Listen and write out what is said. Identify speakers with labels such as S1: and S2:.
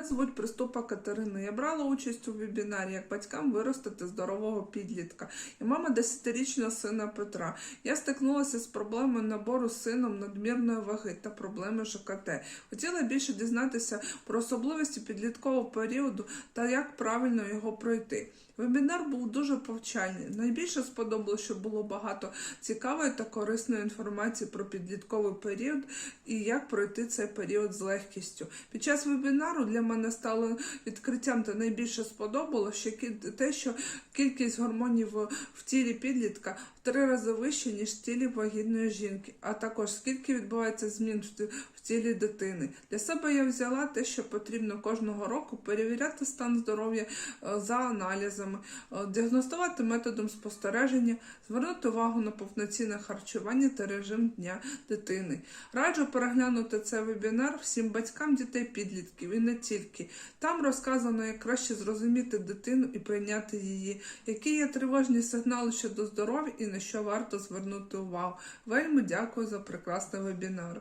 S1: Мене звуть Приступа Катерина. Я брала участь у вебінарі, як батькам виростити здорового підлітка. Я мама 10-річного сина Петра. Я стикнулася з проблемою набору сином надмірної ваги та проблеми ЖКТ. Хотіла більше дізнатися про особливості підліткового періоду та як правильно його пройти. Вебінар був дуже повчальний. Найбільше сподобалося, що було багато цікавої та корисної інформації про підлітковий період і як пройти цей період з легкістю. Під час вебінару для мене стало відкриттям та найбільше сподобалося що те, що кількість гормонів в тілі підлітка в три рази вища, ніж в тілі вагітної жінки, а також скільки відбувається змін в тілі дитини. Для себе я взяла те, що потрібно кожного року перевіряти стан здоров'я е, за аналізами, е, діагностувати методом спостереження, звернути увагу на повноцінне харчування та режим дня дитини. Раджу переглянути цей вебінар всім батькам дітей підлітків і не тільки. Там розказано, як краще зрозуміти дитину і прийняти її, які є тривожні сигнали щодо здоров'я і на що варто звернути увагу. Вельми дякую за прекрасний вебінар.